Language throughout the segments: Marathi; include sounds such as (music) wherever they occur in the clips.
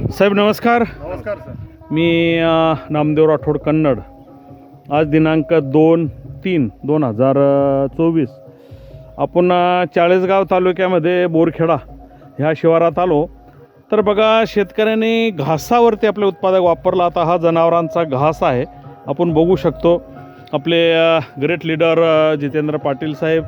साहेब नमस्कार. नमस्कार सर. मी नामदेव राठोड कन्नड. आज दिनांक दोन तीन दोन हजार चोवीस. आपण चाळीसगाव तालुक्यामध्ये बोरखेडा ह्या शिवारात आलो. तर बघा शेतकऱ्यांनी घासावरती आपले उत्पादक वापरला. आता हा जनावरांचा घास आहे. आपण बघू शकतो. आपले ग्रेट लीडर जितेंद्र पाटील साहेब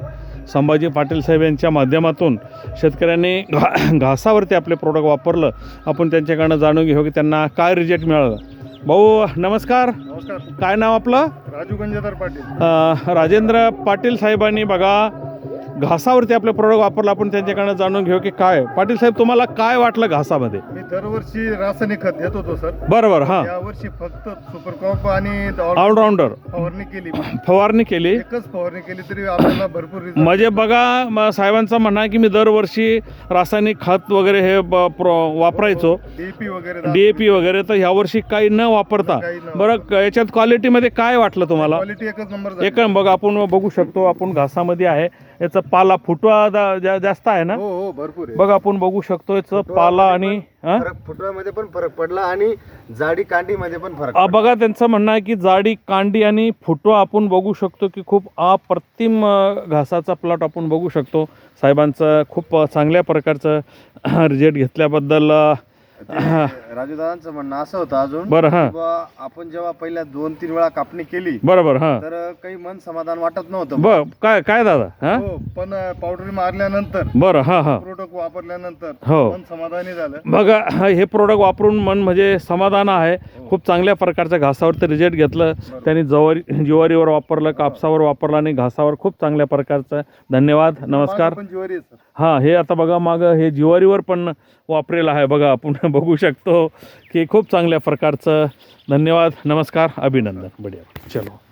संभाजी पाटील साहेब यांच्या माध्यमातून शेतकऱ्यांनी घा घासावरती आपले प्रोडक्ट वापरलं. आपण त्यांच्याकडनं जाणून घेऊ की त्यांना काय रिजेक्ट मिळालं. भाऊ नमस्कार. नमस्कार. काय नाव आपलं? राजू गंजाधर पाटील. राजेंद्र पाटील साहेबांनी बघा घासावरती आपले प्रोडक्ट वापरलं आपण त्यांच्याकडनं जाणून घेऊ की काय पाटील साहेब तुम्हाला काय वाटलं घासामध्ये? मी दरवर्षी रासायनिक खत घेत होतो सर. बरोबर हां. यावर्षी फक्त सुपर क्रॉप आणि ऑल- ऑलराऊंडर फवारणी केली. फवारणी केली? एकच फवारणी केली तरी आपल्याला भरपूर result- म्हणजे बघा म- साहेबांचं म्हणणं आहे की मी दरवर्षी रासायनिक खत वगैरे हे ब- प्रो- वापरायचो. DAP वगैरे डी ए पी वगैरे तर ह्यावर्षी काही न वापरता. काही न बरं क- याच्यात क्वालिटीमध्ये काय वाटलं तुम्हाला? क्वालिटी एकच नंबर झाली. एक बघ आपण बघू शकतो आपण घासामध्ये आहे. याचा पाला फुटवा जा- जास्त आहे ना? हो हो भरपूर आहे. बघ आपण बघू शकतो याचं पाला आणि हा? फरक फुटव्यामध्ये पण फरक पडला आणि जाडी कांडीमध्ये पण फरक आ, बघा त्यांचं म्हणणं आहे की जाडी कांडी आणि फुटवा आपण बघू शकतो की खूप अप्रतिम अ, घासाचा प्लॉट आपण बघू शकतो. साहेबांचं खूप अ, चांगल्या प्रकारचं रिजेक्ट घेतल्याबद्दल अ, दादांचं म्हणणं असं होतं अजून बरं हां. की बुवा, आपण जेव्हा पहिल्या दोन तीन वेळा कापणी केली बरोबर हां. तर काही मन समाधान वाटत नव्हतं. बर काय काय दादा हां? हो पण पावडर मारल्यानंतर बरं हां हां. प्रोडक्ट वापरल्यानंतर हो. मन समाधानी झालं. बघा हा- हे प्रोडक्ट वापरून मन म्हणजे समाधान आहे. खूप चांगल्या प्रकारच्या घासावरती रिजेक्ट घेतलं. त्यांनी जवारी ज्वारीवर वापरलं कापसावर वापरलं आणि घासावर खूप चांगल्या प्रकारचं. धन्यवाद नमस्कार. मागं पण ज्वारी आहे सर. हां हे आता बघा मागं हे ज्वारीवर पण वापरेलं आहे. बघा आपण (laughs) बघू शकतो. की खूप चांगल्या प्रकारचं. धन्यवाद नमस्कार अभिनंदन. बढिया. चलो.